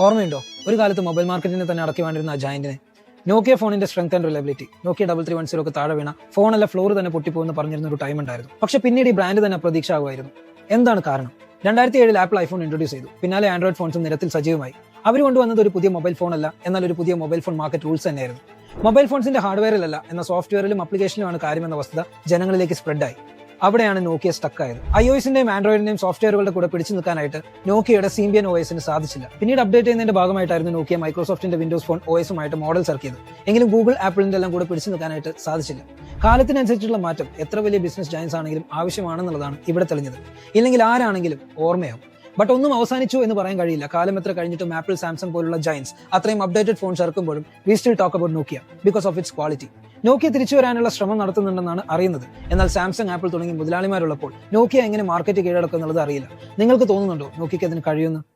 ഓർമ്മയുണ്ടോ? ഒരു കാലത്ത് മൊബൈൽ മാർക്കറ്റിനെ തന്നെ അടക്കി വേണ്ടിരുന്ന ആ ജയന്റിനെ നോക്കിയ ഫോണിന്റെ strength and reliability Nokia double three one zero ഒക്കെ താഴെ വീണ ഫോണല്ല ഫ്ലോർ തന്നെ പൊട്ടിപ്പോകുന്ന പറഞ്ഞിരുന്ന ഒരു ടൈം ഉണ്ടായിരുന്നു. പക്ഷെ പിന്നീട് ഈ ബ്രാൻഡ് തന്നെ പ്രതീക്ഷ ആകുമായിരുന്നു എന്താണ് കാരണം? രണ്ടായിരത്തി ഏഴിൽ ആപ്പിൾ ഐഫോൺ ഇൻട്രൊഡ്യൂസ് ചെയ്തു. പിന്നാലെ ആൻഡ്രോയിഡ് ഫോൺസും നിരത്തിൽ സജീവമായി. അവർ കൊണ്ടുവന്നത് ഒരു പുതിയ മൊബൈൽ ഫോൺ അല്ല എന്നാൽ ഒരു പുതിയ മൊബൈൽ ഫോൺ മാർക്കറ്റ് റൂൾസ് തന്നെയായിരുന്നു. മൊബൈൽ ഫോൺസിന്റെ ഹാർഡ്വെയറിലല്ല എന്ന സോഫ്റ്റ്വെയറിലും അപ്ലിക്കേഷനിലുമാണ് കാര്യമെന്ന വസ്തുത ജനങ്ങളിലേക്ക് സ്പ്രെഡായി അവിടെയാണ് നോക്കിയ സ്റ്റക്ക് ആയത്. ഐ ഒസിന്റെയും ആൻഡ്രോയിഡിന്റെയും സോഫ്റ്റ്വെയറുകളുടെ കൂടെ പിടിച്ചു നിൽക്കാനായിട്ട് നോക്കിയയുടെ സീംബിയൻ എസിന് സാധിച്ചില്ല. പിന്നീട് അപ്ഡേറ്റ് ചെയ്യുന്നതിന്റെ ഭാഗമായിട്ടായിരുന്നു നോക്കിയ മൈക്രോസോഫ്റ്റിന്റെ വിൻഡോസ് ഫോൺ ഒഎസുമായിട്ട് മോഡൽസ് ഇറക്കിയത് എങ്കിലും ഗൂഗിൾ ആപ്പിളിന്റെ എല്ലാം കൂടെ പിടിച്ചു നിൽക്കാനായിട്ട് സാധിച്ചില്ല. കാലത്തിനനുസരിച്ചുള്ള മാറ്റം എത്ര വലിയ ബിസിനസ് ജയൻസ് ആണെങ്കിലും ആവശ്യമാണെന്നുള്ളതാണ് ഇവിടെ തെളിഞ്ഞത്. ഇല്ലെങ്കിൽ ആരാണെങ്കിലും ഓർമ്മയാവും. ബട്ട് ഒന്നും അവസാനിച്ചു എന്ന് പറയാൻ കഴിയില്ല. കാലം എത്ര കഴിഞ്ഞിട്ടും ആപ്പിൾ സാംസങ് പോലുള്ള ജയൻസ് അത്രയും updated phones ഇറക്കുമ്പോഴും we still talk about Nokia because of its quality Nokia തിരിച്ചു വരാനുള്ള ശ്രമം നടത്തുന്നുണ്ടെന്നാണ് അറിയുന്നത്. എന്നാൽ സാംസങ് ആപ്പിൾ തുടങ്ങി മുതലാളിമാരുള്ളപ്പോൾ നോക്കിയ എങ്ങനെ മാർക്കറ്റ് കീഴടക്കും അറിയില്ല. നിങ്ങൾക്ക് തോന്നുന്നുണ്ടോ നോക്കിയക്ക് അതിന് കഴിയുമെന്ന്?